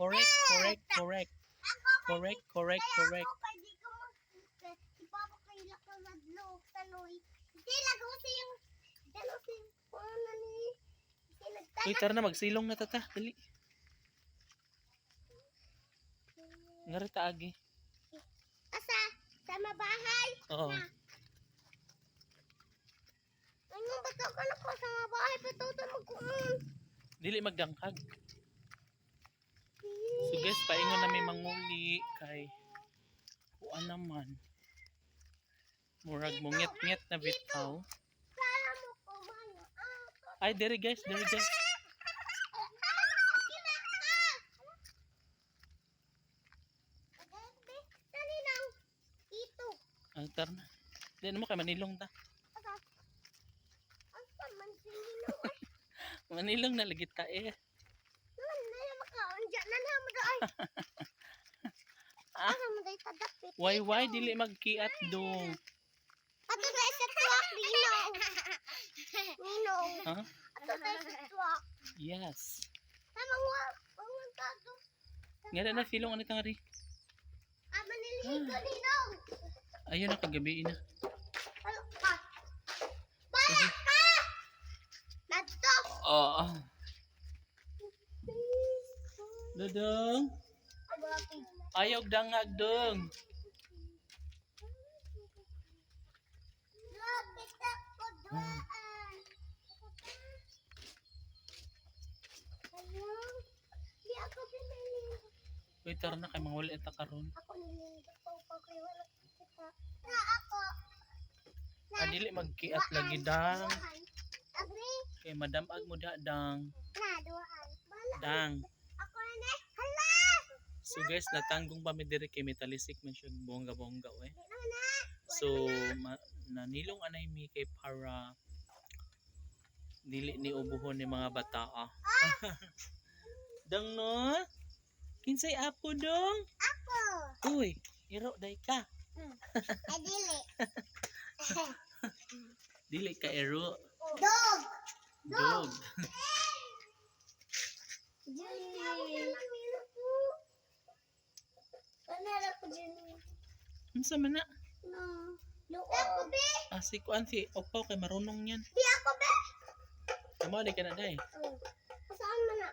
Correct, correct, correct. Correct, correct, correct. Ko ko Uy, tara na, magsilong na tata. Dali. Ngarita agi. Asa? Sa mabahay? Oo. Ano ba ito ka na ko sa mabahay? Bato ito mag-uun. Dili magdangkag. So guys, paingon na may manguli kay kuan naman. Murag na bitaw. Mo ko man. Ah, Ay, dere guys, dere guys. Tara na. Di mo kay manilong ta. Manilong na lagi ta eh. Naman na yung makaon dyan. Nanha mo da ay. Ah? Ano mo da itadapit? Why why dili magkiat dong? Ato da sa tuwak, Ninong. Ninong. Ha? Ato da sa tuwak. Yes. Tamang wa. Pangon ka to. Ngara na silong ani tangari. Ama niligo, Ninong. Ayun na kagabi na. Ano ka? Bala ka! Nadto! Oo. Dodong. Di ako pinili. Uy, tara na kay manguli ta karon. Ako niligo ko pa kayo wala kita. Na ako. Ah, dili magkiat lagi dang. Agri. Kay madamag mo da dang. Na, duhaan. Bala. Dang. Ako na na. Hala! So guys, natanggong pa mi diri kay metalisik man siya bongga-bongga na. So ma- nanilong anay mi kay para dili ni ubuhon ni mga bata. ah. dang no? Kinsay apo dong? Ako. Uy, iro day ka. Ay, dili. Dili ka iro. Dog. Dog. Jenny. Panara ko, Jenny. Unsa man na? No. Luo. Ako, be. Ah, si Kuan si Opaw kay marunong yan. Di ako, be. Tama di ka na day. Oh. Saan man na?